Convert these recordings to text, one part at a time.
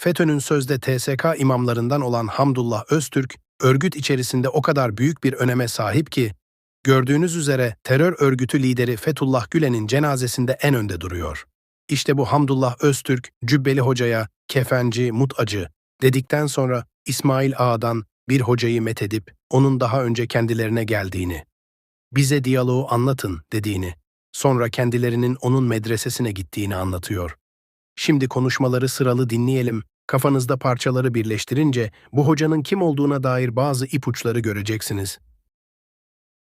FETÖ'nün sözde TSK imamlarından olan Hamdullah Öztürk, örgüt içerisinde o kadar büyük bir öneme sahip ki, gördüğünüz üzere terör örgütü lideri Fethullah Gülen'in cenazesinde en önde duruyor. İşte bu Hamdullah Öztürk, Cübbeli Hoca'ya, kefenci, mutacı dedikten sonra İsmail Ağa'dan bir hocayı methedip onun daha önce kendilerine geldiğini, bize diyaloğu anlatın dediğini, sonra kendilerinin onun medresesine gittiğini anlatıyor. Şimdi konuşmaları sıralı dinleyelim. Kafanızda parçaları birleştirince bu hocanın kim olduğuna dair bazı ipuçları göreceksiniz.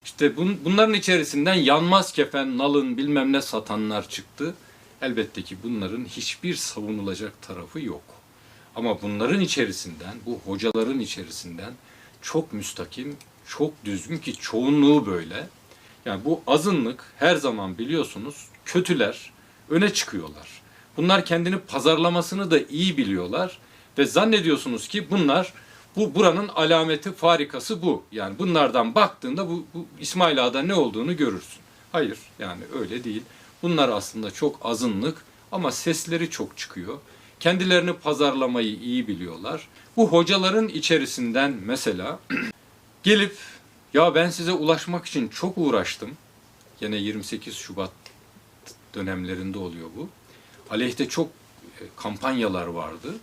İşte bun, bunların içerisinden yanmaz kefen, nalın bilmem ne satanlar çıktı. Elbette ki bunların hiçbir savunulacak tarafı yok. Ama bunların içerisinden, bu hocaların içerisinden çok müstakim, çok düzgün ki çoğunluğu böyle. Yani bu azınlık her zaman biliyorsunuz kötüler öne çıkıyorlar. Bunlar kendini pazarlamasını da iyi biliyorlar ve zannediyorsunuz ki bunlar bu buranın alameti farikası bu. Yani bunlardan baktığında bu, bu İsmail Ağa'da ne olduğunu görürsün. Hayır yani öyle değil. Bunlar aslında çok azınlık ama sesleri çok çıkıyor. Kendilerini pazarlamayı iyi biliyorlar. Bu hocaların içerisinden mesela gelip ya ben size ulaşmak için çok uğraştım. Yine 28 Şubat dönemlerinde oluyor bu. Aleyhte çok e, kampanyalar vardı.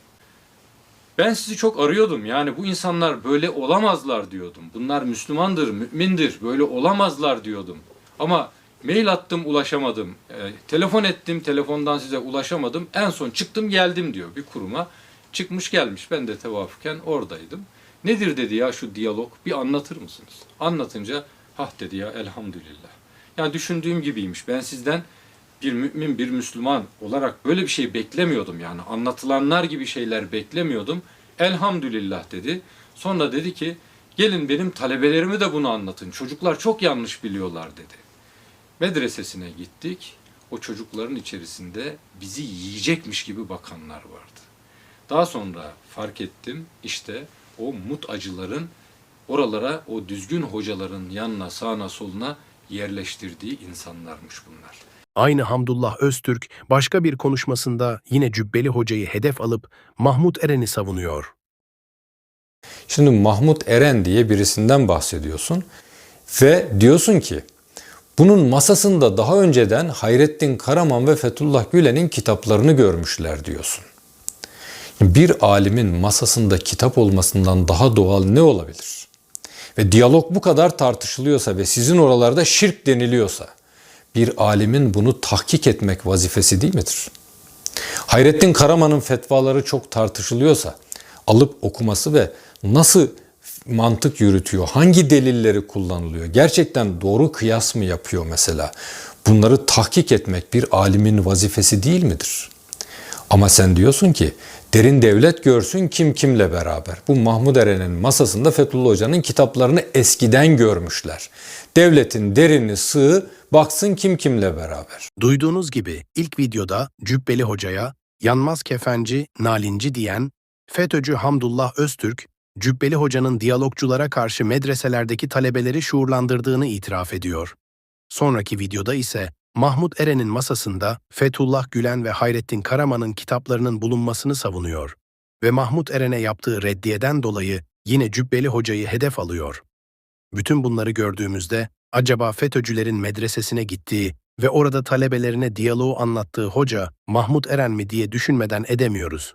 Ben sizi çok arıyordum. Yani bu insanlar böyle olamazlar diyordum. Bunlar Müslümandır, mümindir. Böyle olamazlar diyordum. Ama mail attım, ulaşamadım. E, telefon ettim, telefondan size ulaşamadım. En son çıktım geldim diyor bir kuruma. Çıkmış gelmiş. Ben de tevafuken oradaydım. Nedir dedi ya şu diyalog? Bir anlatır mısınız? Anlatınca hah dedi ya elhamdülillah. Yani düşündüğüm gibiymiş. Ben sizden bir mümin, bir Müslüman olarak böyle bir şey beklemiyordum yani. Anlatılanlar gibi şeyler beklemiyordum. Elhamdülillah dedi. Sonra dedi ki gelin benim talebelerime de bunu anlatın. Çocuklar çok yanlış biliyorlar dedi. Medresesine gittik. O çocukların içerisinde bizi yiyecekmiş gibi bakanlar vardı. Daha sonra fark ettim işte o mut acıların oralara o düzgün hocaların yanına sağına soluna yerleştirdiği insanlarmış bunlar. Aynı Hamdullah Öztürk başka bir konuşmasında yine Cübbeli Hoca'yı hedef alıp Mahmut Eren'i savunuyor. Şimdi Mahmut Eren diye birisinden bahsediyorsun ve diyorsun ki bunun masasında daha önceden Hayrettin Karaman ve Fethullah Gülen'in kitaplarını görmüşler diyorsun. Bir alimin masasında kitap olmasından daha doğal ne olabilir? Ve diyalog bu kadar tartışılıyorsa ve sizin oralarda şirk deniliyorsa bir alimin bunu tahkik etmek vazifesi değil midir? Hayrettin Karaman'ın fetvaları çok tartışılıyorsa alıp okuması ve nasıl mantık yürütüyor, hangi delilleri kullanılıyor, gerçekten doğru kıyas mı yapıyor mesela? Bunları tahkik etmek bir alimin vazifesi değil midir? Ama sen diyorsun ki derin devlet görsün kim kimle beraber. Bu Mahmud Eren'in masasında Fethullah Hoca'nın kitaplarını eskiden görmüşler. Devletin derini sığ baksın kim kimle beraber. Duyduğunuz gibi ilk videoda Cübbeli Hoca'ya yanmaz kefenci, nalinci diyen FETÖ'cü Hamdullah Öztürk, Cübbeli Hoca'nın diyalogculara karşı medreselerdeki talebeleri şuurlandırdığını itiraf ediyor. Sonraki videoda ise Mahmut Eren'in masasında Fethullah Gülen ve Hayrettin Karaman'ın kitaplarının bulunmasını savunuyor ve Mahmut Eren'e yaptığı reddiyeden dolayı yine Cübbeli Hoca'yı hedef alıyor. Bütün bunları gördüğümüzde acaba FETÖ'cülerin medresesine gittiği ve orada talebelerine diyaloğu anlattığı hoca Mahmut Eren mi diye düşünmeden edemiyoruz.